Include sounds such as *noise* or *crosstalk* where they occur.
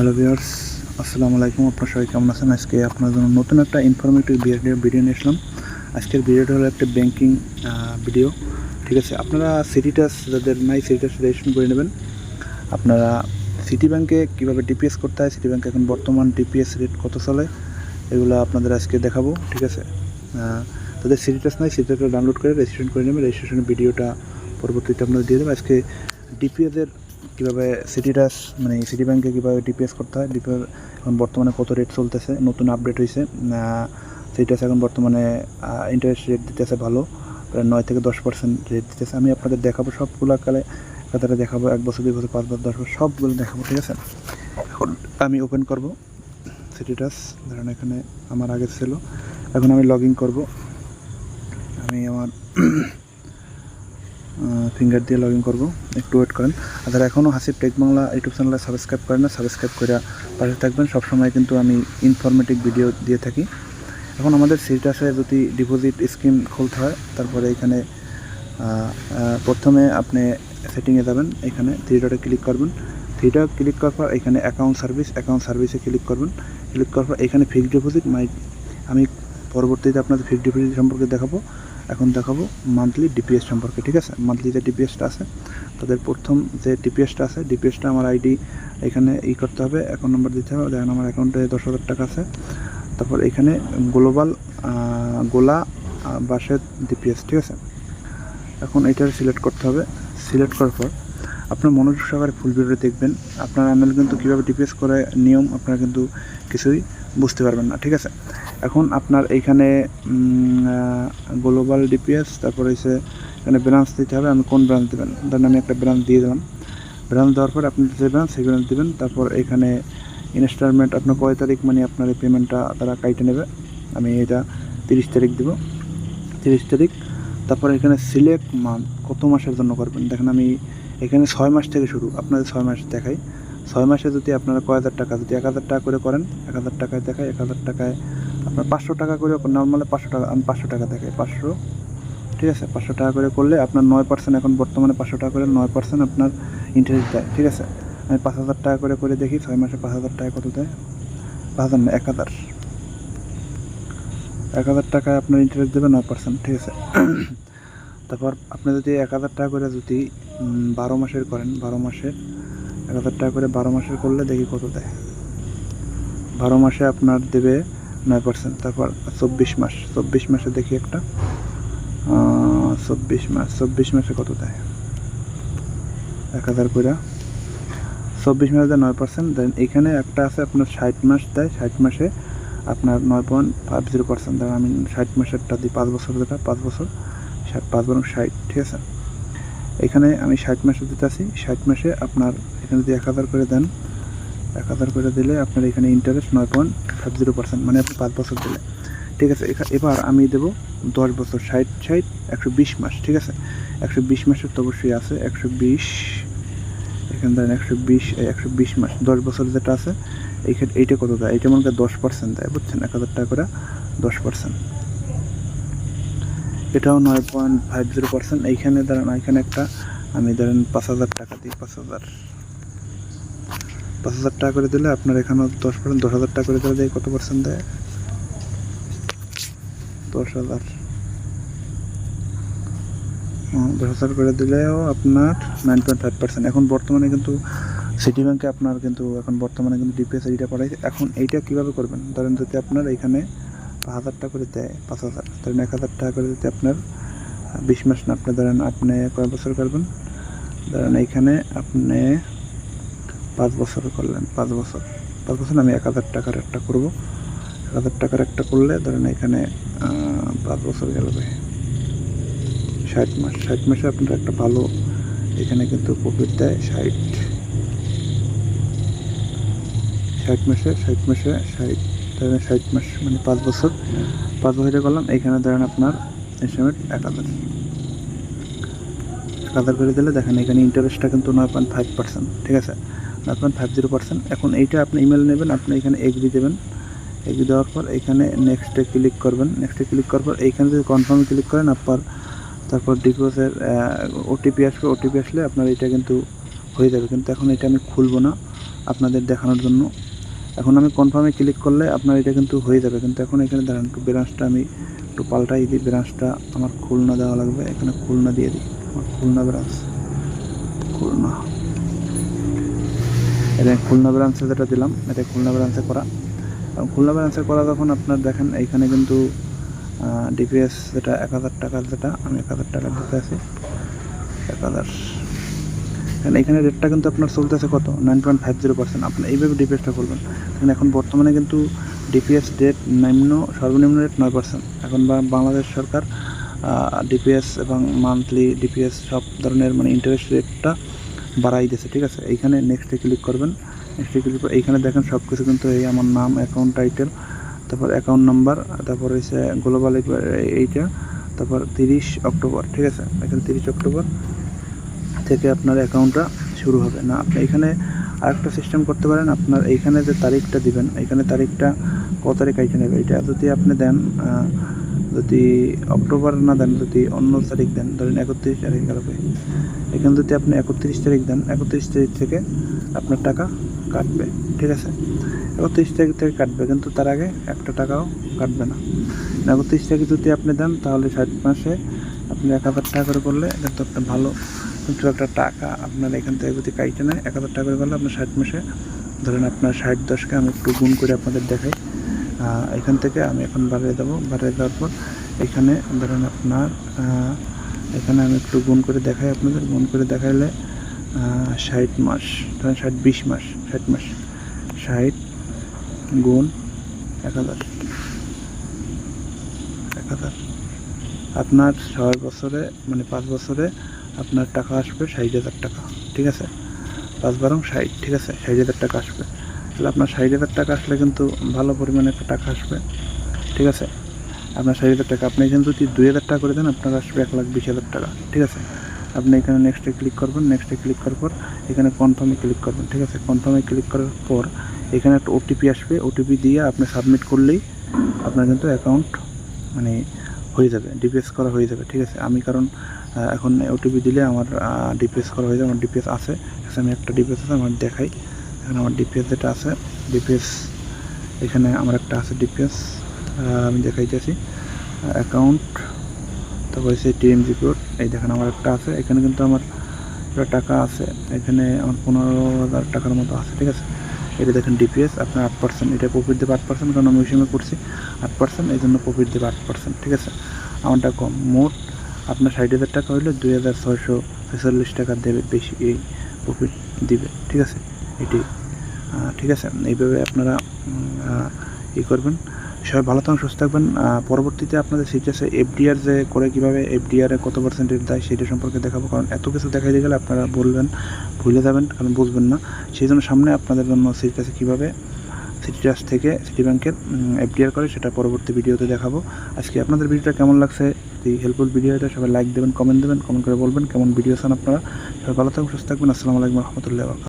Hello viewers, আসসালামু আলাইকুম। আপনার সবাই কেমন আছেন? আজকে আপনার জন্য নতুন একটা ইনফরমেটিভ ভিডিও ভিডিও নিয়ে আসলাম। আজকের ভিডিওটা হলো একটা ব্যাংকিং ভিডিও ঠিক আছে? আপনারা সিটিটাস যাদের নাই সিটিটাস রেজিস্ট্রেশন করে নেবেন। আপনারা সিটি ব্যাংকে কীভাবে ডিপিএস করতে হয়? সিটি ব্যাংকে এখন বর্তমান ডিপিএস রেট কত চলে? এগুলো আপনাদের আজকে দেখাবো, ঠিক আছে? তাদের সিটিটাস নাই সিটিটাসটা ডাউনলোড করে রেজিস্ট্রেশন করে নেবেন। রেজিস্ট্রেশনের ভিডিওটা পরবর্তীতে আপনাদের দিয়ে দেবো। আজকে ডিপিএসের কীভাবে সিটিটাস মানে সিটি ব্যাংকে কীভাবে ডিপিএস করতে হয় ডিপিএস এখন বর্তমানে কত রেট চলতেছে, নতুন আপডেট হয়েছে সিটিটাস এখন বর্তমানে ইন্টারেস্ট রেট দিতেছে ভালো, প্রায় নয় থেকে দশ পার্সেন্ট রেট দিতেছে। আমি আপনাদের দেখাবো সবগুলো কালে কথাটা দেখাবো এক বছর, দুই বছর, পাঁচ বছর, দশ বছর, সবগুলো দেখাবো, ঠিক আছে? এখন আমি ওপেন করব সিটিটাস ধরেন এখানে আমার আগে ছিল, এখন আমি লগ ইন করব। আমি আমার ফিঙ্গার দিয়ে লগ ইন করব। একটু ওয়েট করেন। আর যারা এখনও হাসিব টেক বাংলা ইউটিউব চ্যানেলে সাবস্ক্রাইব করেন না সাবস্ক্রাইব করে পাশে থাকবেন। সবসময় কিন্তু আমি ইনফরমেটিভ ভিডিও দিয়ে থাকি। এখন আমাদের সিটাসে যদি ডিপোজিট স্কিম খুলতে হয়, তারপরে এখানে প্রথমে আপনি সেটিংয়ে যাবেন। এখানে ডটে ক্লিক করবেন। ডট ক্লিক করার পর এখানে অ্যাকাউন্ট সার্ভিস অ্যাকাউন্ট সার্ভিসে ক্লিক করবেন। ক্লিক করার পর এখানে ফিক্সড ডিপোজিট মাই আমি পরবর্তীতে আপনাদের ফিক্সড ডিপোজিট সম্পর্কে দেখাবো। এখন দেখাবো মান্থলি ডিপিএস সম্পর্কে, ঠিক আছে? মান্থলি যে ডিপিএসটা আছে, তাদের প্রথম যে ডিপিএসটা আছে ডিপিএসটা আমার আইডি এখানে ই করতে হবে অ্যাকাউন্ট নাম্বার দিতে হবে। দেখেন আমার অ্যাকাউন্টে দশ হাজার টাকা আছে। তারপর এখানে গ্লোবাল গোলা বাসের ডিপিএস ঠিক আছে? এখন এটা সিলেক্ট করতে হবে। সিলেক্ট করার পর আপনার মনোযোগ সহকারে ফুল ভিডিও দেখবেন। আপনার আন্দাজ কিন্তু কীভাবে ডিপিএস করে নিয়ম আপনারা কিন্তু কিছুই বুঝতে পারবেন না, ঠিক আছে? এখন আপনার এইখানে গ্লোবাল ডিপিএস তারপর হচ্ছে এখানে ব্রাঞ্চ দিতে হবে। আমি কোন ব্রাঞ্চ দেবেন? ধরেন আমি একটা ব্রাঞ্চ দিয়ে দিলাম। ব্রাঞ্চ দেওয়ার পর আপনি যে ব্রাঞ্চ সেই ব্রাঞ্চ দেবেন। তারপর এখানে ইনস্টলমেন্ট আপনার কয় তারিখ মানে আপনার এই পেমেন্টটা তারা কাইটে নেবে। আমি এটা তিরিশ তারিখ দেবো। তিরিশ তারিখ। তারপর এখানে সিলেক্ট মান্থ কত মাসের জন্য করবেন? দেখেন আমি এখানে ছয় মাস থেকে শুরু। আপনাদের ছয় মাস দেখাই। ছয় মাসে যদি আপনারা কয় হাজার টাকা, যদি এক হাজার টাকা করে করেন, এক হাজার টাকায় দেখায় এক হাজার টাকায় আপনার পাঁচশো টাকা করে নর্মালি পাঁচশো টাকা, আমি পাঁচশো টাকা দেখাই, পাঁচশো। ঠিক আছে? পাঁচশো টাকা করে করলে আপনার নয় পার্সেন্ট এখন বর্তমানে পাঁচশো টাকা করে নয় পার্সেন্ট আপনার ইন্টারেস্ট দেয়, ঠিক আছে? আমি পাঁচ হাজার টাকা করে করে দেখি, ছয় মাসে পাঁচ হাজার টাকা কত দেয়? পাঁচ হাজার না এক হাজার। এক হাজার টাকায় আপনার ইন্টারেস্ট দেবে নয় পার্সেন্ট ঠিক আছে? *coughs* তারপর আপনি যদি এক হাজার টাকা করে যদি বারো মাসের করেন, বারো মাসের এক হাজার টাকা করে বারো মাসের করলে দেখি কত দেয়? বারো মাসে আপনার দেবে নয় পার্সেন্ট তারপর চব্বিশ মাস, চব্বিশ মাসে দেখি একটা চব্বিশ মাস, চব্বিশ মাসে কত দেয়? এক হাজার করে চব্বিশ মাসে দেয় নয় পার্সেন্ট দেন এখানে একটা আছে আপনার ষাট মাস দেয়, ষাট মাসে আপনার নয় পয়েন্ট ফাইভ জিরো পার্সেন্ট দেয় আমি ষাট মাসেরটা দিই, পাঁচ বছর যেটা, পাঁচ বছর, ষাট, পাঁচ বরং ষাট, ঠিক আছে? এখানে আমি ষাট মাসে দিতে আসি ষাট মাসে আপনার এখানে যদি এক হাজার করে দেন এক হাজার করে দিলে আপনার এখানে ইন্টারেস্ট নয় পয়েন্ট ফাইভ জিরো পার্সেন্ট মানে আপনি পাঁচ বছর দিলে। ঠিক আছে এবার আমি দেবো দশ বছর, ষাট ষাট, একশো বিশ মাস, ঠিক আছে? একশো বিশ মাসের তো অবশ্যই আছে, একশো বিশ, এখানে ধরেন একশো বিশ একশো বিশ মাস, দশ বছর যেটা আছে, এইখানে, এইটা কত দেয়? এইটা মনে করেন দশ পার্সেন্ট দেয়, বুঝছেন? এক হাজার টাকা করে দশ পার্সেন্ট এটাও নয় পয়েন্ট ফাইভ জিরো পার্সেন্ট এইখানে ধরেন এখানে একটা আমি ধরেন পাঁচ হাজার টাকা দিই, পাঁচ হাজার। পাঁচ হাজার টাকা করে দিলে আপনার এখানেও দশ পার্সেন্ট দশ হাজার টাকা করে দিলে দেয় কত পার্সেন্ট দেয়? দশ হাজার। হুম, দশ হাজার করে দিলেও আপনার নাইন পয়েন্ট ফাইভ পার্সেন্ট এখন বর্তমানে কিন্তু সিটি ব্যাংকে আপনার কিন্তু এখন বর্তমানে কিন্তু ডিপিএস এইটা পড়াইছে এখন এইটা কীভাবে করবেন? ধরেন যদি আপনার এখানে পাঁচ হাজার টাকা করে দেয় পাঁচ হাজার। ধরেন এক হাজার টাকা করে দিতে আপনার বিশ মাস না আপনি ধরেন আপনি কয় বছর করবেন? ধরেন এইখানে আপনি পাঁচ বছর করলেন, পাঁচ বছর। পাঁচ বছর আমি এক হাজার টাকার একটা করব। এক হাজার টাকার একটা করলে ধরেন এখানে পাঁচ বছর গেল ভাই। ষাট মাস, ষাট মাসে আপনার একটা ভালো, এখানে কিন্তু প্রফিট দেয় ষাট। ষাট মাসে ষাট মাসে, ষাট, ধরেন ষাট মাস মানে পাঁচ বছর। পাঁচ বছরে করলাম, এখানে ধরেন আপনার এস্টিমেট এক হাজার। এক হাজার করে দিলে দেখেন এখানে ইন্টারেস্টটা কিন্তু নয় পয়েন্ট ফাইভ পার্সেন্ট ঠিক আছে? পয়েন্ট ফাইভ জিরো পার্সেন্ট এখন এইটা আপনি ইমেল নেবেন, আপনি এখানে এগ্রি দেবেন। এগ্রি দেওয়ার পর এখানে নেক্সটে ক্লিক করবেন। নেক্সটে ক্লিক করার পর এইখানে যদি কনফার্মে ক্লিক করেন, আপনার তারপর ডিপোজের ওটিপি আসবে। ওটিপি আসলে আপনার এটা কিন্তু হয়ে যাবে। কিন্তু এখন এটা আমি খুলবো না আপনাদের দেখানোর জন্য। এখন আমি কনফার্মে ক্লিক করলে আপনার এটা কিন্তু হয়ে যাবে। কিন্তু এখন এখানে দাঁড়ান, একটু ব্রাঞ্চটা আমি একটু পাল্টাই দিই। ব্রাঞ্চটা আমার খুলনা দেওয়া লাগবে। এখানে খুলনা দিয়ে দিই। আমার খুলনা ব্রাঞ্চ খুলনা। এটা খুলনা ব্রাঞ্চে যেটা দিলাম, এটা খুলনা ব্রাঞ্চে করা। খুলনা ব্রাঞ্চে করা যখন আপনার দেখেন, এইখানে কিন্তু ডিপিএস যেটা এক হাজার টাকার যেটা, আমি এক হাজার টাকা দিতে আছি। এক হাজার। কারণ এখানে রেটটা কিন্তু আপনার চলতেছে কত? Nine point five zero percent আপনি এইভাবে ডিপিএসটা করবেন। কারণ এখন বর্তমানে কিন্তু ডিপিএস রেট নিম্ন, সর্বনিম্ন রেট নয় পার্সেন্ট এখন বাংলাদেশ সরকার ডিপিএস এবং মান্থলি ডিপিএস সব ধরনের মানে ইন্টারেস্ট রেটটা বাড়াই দিয়েছে, ঠিক আছে? এইখানে নেক্সটে ক্লিক করবেন। নেক্সটে ক্লিক করে এইখানে দেখেন সব কিছু কিন্তু এই আমার নাম অ্যাকাউন্ট টাইটেল তারপর অ্যাকাউন্ট নাম্বার তারপর হচ্ছে গ্লোবাল এইটা, তারপর তিরিশ অক্টোবর, ঠিক আছে? এখানে তিরিশ অক্টোবর থেকে আপনার অ্যাকাউন্টটা শুরু হবে। না, আপনি এখানে আরেকটা সিস্টেম করতে পারেন। আপনার এইখানে যে তারিখটা দিবেন এখানে তারিখটা কত তারিখ আইতে নেবে? এটা যদি আপনি দেন যদি অক্টোবর না দেন, যদি অন্য তারিখ দেন, ধরেন একত্রিশ তারিখ গেলবে এখানে যদি আপনি একত্রিশ তারিখ দেন, একত্রিশ তারিখ থেকে আপনার টাকা কাটবে, ঠিক আছে? একত্রিশ তারিখ থেকে কাটবে, কিন্তু তার আগে একটা টাকাও কাটবে না। একত্রিশ তারিখ যদি আপনি দেন, তাহলে ষাট মাসে আপনি এক হাজার টাকা করে করলে কিন্তু একটা ভালো, কিন্তু একটা টাকা আপনার এখান থেকে যদি কাইটে নেয়, এক হাজার টাকা করে করলে আপনার ষাট মাসে, ধরেন আপনার ষাট দশকে আমি একটু গুণ করে আপনাদের দেখাই। এখান থেকে আমি এখন বাড়িয়ে দেবো। বাড়িয়ে দেওয়ার পর এখানে ধরেন আপনার এখানে আমি একটু গুণ করে দেখাই আপনাদের। গুণ করে দেখাইলে ষাট মাস, ধরেন ষাট, বিশ মাস, ষাট মাস, ষাট গুণ এক হাজার এক হাজার। আপনার ছয় বছরে মানে পাঁচ বছরে আপনার টাকা আসবে ষাট হাজার টাকা, ঠিক আছে? পাঁচ বারং ষাট, ঠিক আছে? ষাট হাজার টাকা আসবে। তাহলে আপনার ষাট হাজার টাকা আসলে কিন্তু ভালো পরিমাণে একটা টাকা আসবে। ঠিক আছে? আপনার ষাট হাজার টাকা, আপনি এখানে যদি দুই হাজার টাকা করে দেন, আপনার আসবে এক লাখ বিশ হাজার টাকা। ঠিক আছে? আপনি এখানে নেক্সটে ক্লিক করবেন নেক্সটে ক্লিক করার পর এখানে কনফার্মে ক্লিক করবেন। ঠিক আছে? কনফার্মে ক্লিক করার পর এখানে একটা ওটিপি আসবে। ওটিপি দিয়ে আপনি সাবমিট করলেই আপনার কিন্তু অ্যাকাউন্ট মানে হয়ে যাবে ডিপিএস করা হয়ে যাবে। ঠিক আছে? আমি কারণ এখন ওটিপি দিলে আমার ডিপিএস করা হয়ে যাবে, আমার ডিপিএস আছে। আমি একটা ডিপিএস আছে আমার দেখাই। এখানে আমার ডিপিএস যেটা আছে ডিপিএস এখানে আমার একটা আছে ডিপিএস আমি দেখাইতেছি। অ্যাকাউন্ট তারপর হচ্ছে টিএমজি কোড এই দেখেন আমার একটা আছে। এখানে কিন্তু আমার টাকা আছে। এখানে আমার পনেরো হাজার টাকার মতো আছে, ঠিক আছে? এটা দেখেন ডিপিএস আপনার আট পার্সেন্ট এটা প্রফিট দেবে আট পার্সেন্ট কারণ আমি ওই করছি আট পার্সেন্ট এই জন্য প্রফিট দেবে আট পার্সেন্ট ঠিক আছে? আমারটা কম। মোট আপনার ষাট হাজার টাকা হলে দুই হাজার ছয়শো ছেচল্লিশ টাকা দেবে বেশি এই প্রফিট দিবে, ঠিক আছে? এটি ঠিক আছে, এইভাবে আপনারা ই করবেন। সবাই ভালো থাকুন, সুস্থ থাকবেন। পরবর্তীতে আপনাদের সিটিএসে এফডিআর যে করে কীভাবে এফডিআরে কত পার্সেন্টেজ দেয় সেটা সম্পর্কে দেখাবো, কারণ এত কিছু দেখাই দিয়ে গেলে আপনারা বলবেন, ভুলে যাবেন, কারণ বুঝবেন না। সেই জন্য সামনে আপনাদের জন্য সিটিএসে কীভাবে সিটি ট্রাস্ট থেকে সিটি ব্যাংকের এফডিআর করে সেটা পরবর্তী ভিডিওতে দেখাবো। আজকে আপনাদের ভিডিওটা কেমন লাগছে, যদি হেল্পফুল ভিডিও এটা সবাই লাইক দেবেন কমেন্ট দেবেন কমেন্ট করে বলবেন কেমন ভিডিও চান আপনারা। সবাই ভালো থাকুন, সুস্থ থাকবেন। আসসালামু আলাইকুম রহমতুল্লাহ